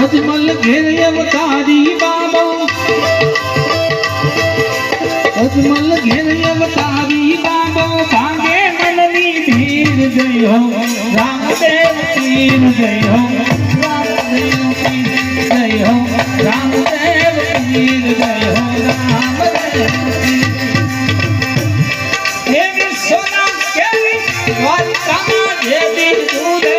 ઘેર અવતારી બાબા અજમલ ઘેર અવતારી બાબા ભાંગે મનની ભીર જય હો રામદેવ પીર જય હો રામદેવ પીર જય હો રામદેવ પીર જય હો રામદેવ એવી સોના કેવી દ્વારકામાં દેવી દૂધે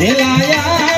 રે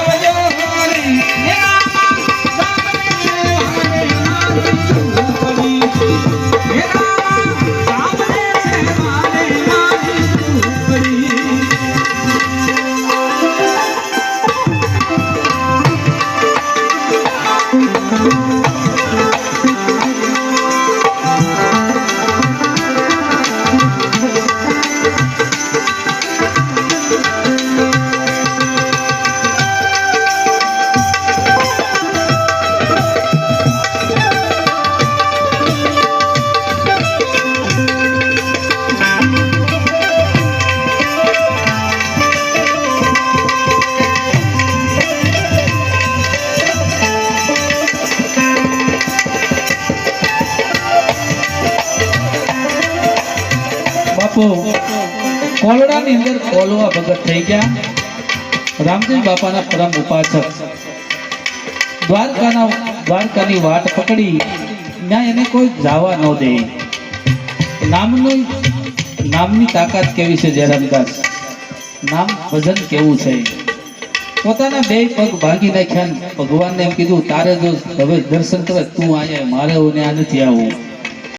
બાપુ. કોલડાની અંદર કોલવા ભગત થઈ ગયા. રામજી બાપાના પરમ ઉપાસક. દ્વારકાના દ્વારકાની વાટ પકડી. ત્યાં એને કોઈ જવા ન દે. નામનું નામની તાકાત કેવી છે, જયરામદાસ? નામ ભજન કેવું છે? પોતાના બે પગ ભાગી નાખ્યા ને ભગવાનને એમ કીધું, તારે જો હવે દર્શન કરે, તું અહીંયા, મારે આ નથી આવવું